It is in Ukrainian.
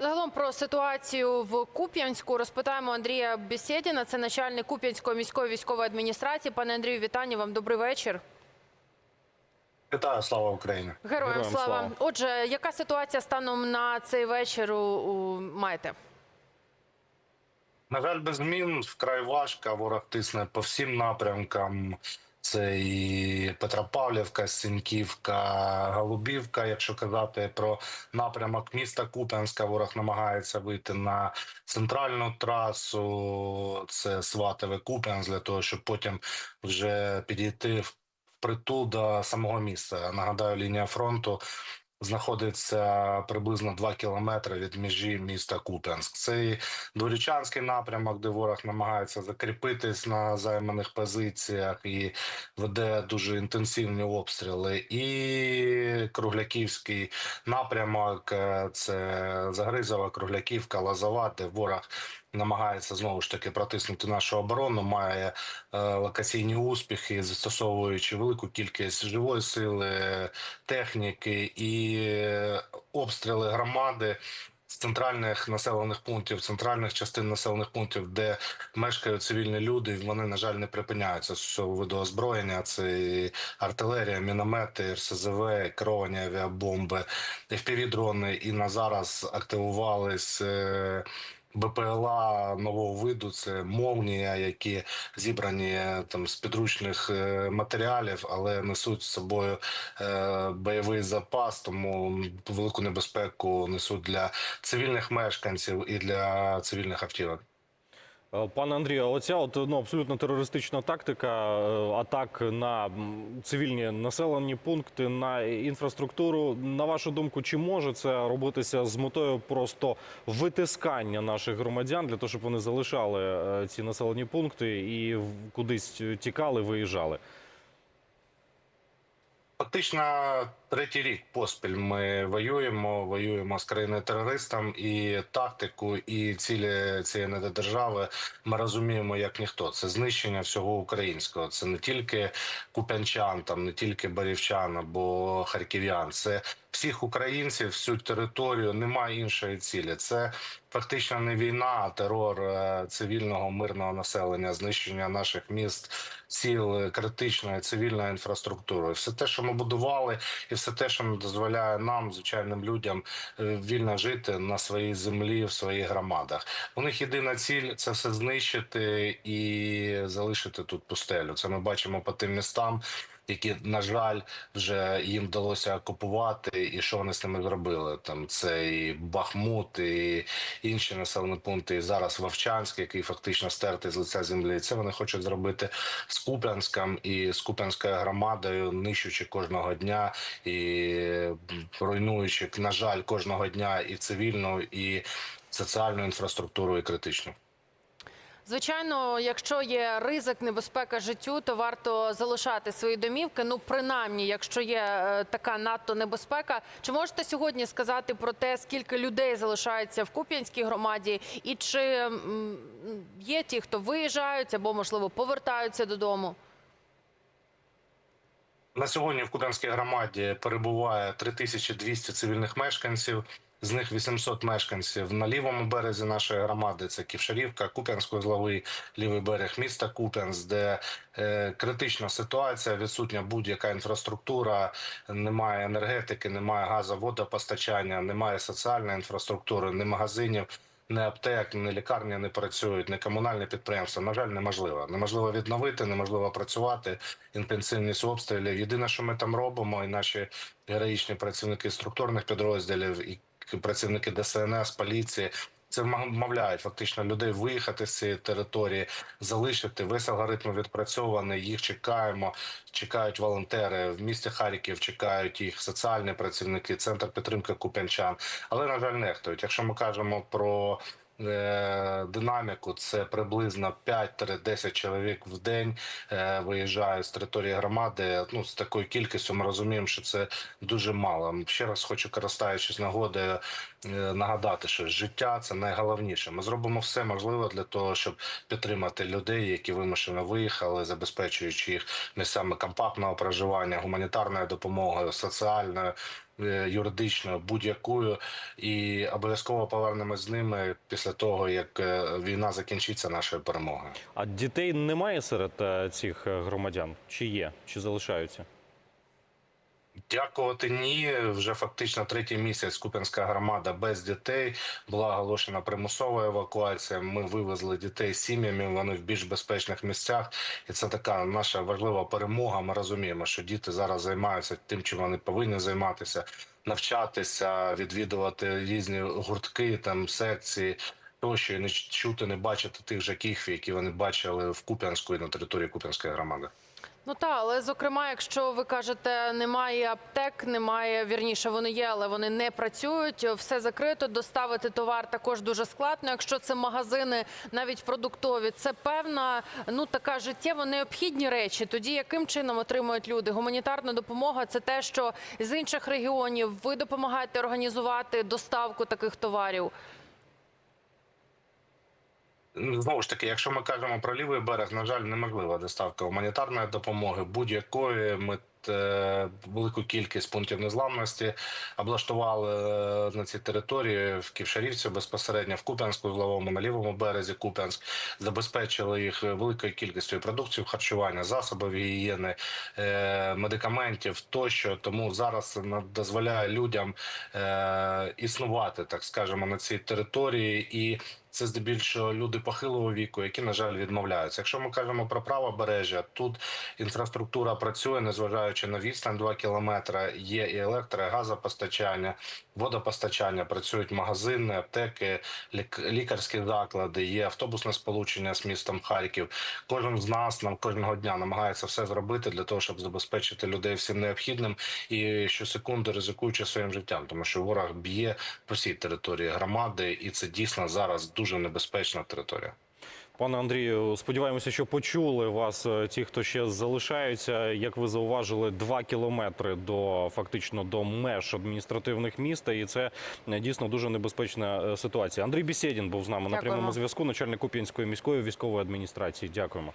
Загалом про ситуацію в Куп'янську розпитаємо Андрія Бесєдіна, це начальник Куп'янської міської військової адміністрації. Пане Андрію, вітання вам. Добрий вечір. Вітаю, слава Україні! Героям, Героям слава. слава. Отже, яка ситуація станом на цей вечір у, у маєте? На жаль, без змін вкрай важко. Ворог тисне по всім напрямкам. Це і Петропавлівка, Сіньківка, Голубівка. Якщо казати про напрямок міста Куп'янська, ворог намагається вийти на центральну трасу. Це Сватове Куп'янськ, для того, щоб потім вже підійти в притул до самого міста. Нагадаю, лінія фронту знаходиться приблизно 2 кілометри від межі міста Куп'янськ. Це Дворічанський напрямок, де ворог намагається закріпитись на займаних позиціях і веде дуже інтенсивні обстріли. І Кругляківський напрямок е, це Загризова, Кругляківка, Лазова, де ворог намагається знову ж таки протиснути нашу оборону, має е, локаційні успіхи, застосовуючи велику кількість живої сили, техніки і обстріли громади. З центральних населених пунктів, центральних частин населених пунктів, де мешкають цивільні люди, вони на жаль не припиняються з цього виду озброєння. Це і артилерія, міномети, РСЗВ, керовані авіабомби, FPV-дрони. І на зараз активувались е, БПЛА нового виду. Це молнія, які зібрані е, там з підручних е, матеріалів, але несуть з собою е, бойовий запас, тому велику небезпеку несуть для цивільних мешканців і для цивільних автівок. Е, Пане Андрію, оця от ну абсолютно терористична тактика е, атак на цивільні населені пункти на інфраструктуру. На вашу думку, чи може це робитися з метою просто витискання наших громадян для того, щоб вони залишали е, ці населені пункти і кудись тікали, виїжджали? Фактично третій рік поспіль ми воюємо, воюємо з країною терористом і тактику, і цілі цієї недодержави ми розуміємо як ніхто. Це знищення всього українського. Це не тільки купянчан, там не тільки барівчан або харків'ян. Це всіх українців, всю територію. Немає іншої цілі. Це фактично не війна, а терор е, цивільного мирного населення, знищення наших міст, сіл, критичної цивільної інфраструктури. Все те, що ми будували, і все те, що дозволяє нам, звичайним людям, е, вільно жити на своїй землі, в своїх громадах. У них єдина ціль це все знищити і залишити тут пустелю. Це ми бачимо по тим містам. Які на жаль вже їм вдалося окупувати, і що вони з ними зробили? Там це і Бахмут, і інші населені пункти. І зараз Вовчанськ, який фактично стертий з лиця землі. Це вони хочуть зробити з Куп'янськом і з Куп'янською громадою, нищучи кожного дня і руйнуючи, на жаль, кожного дня і цивільну, і соціальну інфраструктуру, і критичну. Звичайно, якщо є ризик, небезпека життю, то варто залишати свої домівки. Ну, принаймні, якщо є е, така надто небезпека. Чи можете сьогодні сказати про те, скільки людей залишається в Куп'янській громаді, і чи є ті, хто виїжджають або можливо повертаються додому? На сьогодні в Куп'янській громаді перебуває 3200 цивільних мешканців. З них 800 мешканців на лівому березі нашої громади. Це Ківшарівка, Куп'янської злови, лівий берег міста Куп'янськ, де е, критична ситуація, відсутня будь-яка інфраструктура, немає енергетики, немає газоводопостачання, немає соціальної інфраструктури, ні магазинів. Не аптек, не лікарня не працюють, не комунальне підприємство. На жаль, неможливо. Неможливо відновити, неможливо працювати. Інтенсивність обстрілів. Єдине, що ми там робимо, і наші героїчні працівники структурних підрозділів і працівники ДСНС, поліції. Це вмовляють фактично людей виїхати з цієї території, залишити весь алгоритм відпрацьований. Їх чекаємо. Чекають волонтери в місті Харків. Чекають їх соціальні працівники, центр підтримки куп'янчан. Але на жаль, нехтують. Якщо ми кажемо про динаміку, це приблизно 5-10 чоловік в день е, виїжджають з території громади. Ну з такою кількістю ми розуміємо, що це дуже мало. Ще раз хочу користуючись нагодою е, нагадати, що життя це найголовніше. Ми зробимо все можливе для того, щоб підтримати людей, які вимушено виїхали, забезпечуючи їх місцями компактного проживання, гуманітарною допомогою, соціальною е, юридичною, будь-якою, і обов'язково повернемо з ними після того, як е, війна закінчиться нашою перемогою. А дітей немає серед е, цих громадян? Чи є, чи залишаються? Дякувати ні. Вже фактично третій місяць Куп'янська громада без дітей була оголошена примусова евакуація. Ми вивезли дітей з сім'ями. Вони в більш безпечних місцях, і це така наша важлива перемога. Ми розуміємо, що діти зараз займаються тим, чим вони повинні займатися, навчатися, відвідувати різні гуртки, там секції. Тощо і не чути, не бачити тих же кіхвів, які вони бачили в Куп'янську і на території Куп'янської громади. Ну так, але зокрема, якщо ви кажете, немає аптек, немає вірніше, вони є, але вони не працюють. Все закрито. Доставити товар також дуже складно. Якщо це магазини, навіть продуктові, це певна ну така життєво необхідні речі. Тоді яким чином отримують люди? Гуманітарна допомога це те, що з інших регіонів ви допомагаєте організувати доставку таких товарів. Знову ж таки, якщо ми кажемо про лівий берег, на жаль, неможлива доставка гуманітарної допомоги будь-якої. Ми е, велику кількість пунктів незламності облаштували е, на цій території в Ківшарівці безпосередньо в Куп'янську, в Лавому, на лівому березі Куп'янськ, забезпечили їх великою кількістю продуктів харчування, засобів гігієни, е, медикаментів тощо. Тому зараз дозволяє людям існувати, так скажемо, на цій території і. Це здебільшого люди похилого віку, які на жаль відмовляються. Якщо ми кажемо про правобережжя, тут інфраструктура працює, незважаючи на відстань 2 кілометри. Є і електро, і газопостачання, водопостачання, працюють магазини, аптеки, лік- лікарські заклади, є автобусне сполучення з містом Харків. Кожен з нас нам кожного дня намагається все зробити для того, щоб забезпечити людей всім необхідним і щосекунди ризикуючи своїм життям, тому що ворог б'є по всій території громади, і це дійсно зараз дуже небезпечна територія. Пане Андрію, сподіваємося, що почули вас е, ті, хто ще залишаються. Як ви зауважили, два кілометри до фактично до меж адміністративних міст, і це е, дійсно дуже небезпечна е, ситуація. Андрій Бісєдін був з нами на прямому зв'язку, начальник Куп'янської міської військової адміністрації. Дякуємо.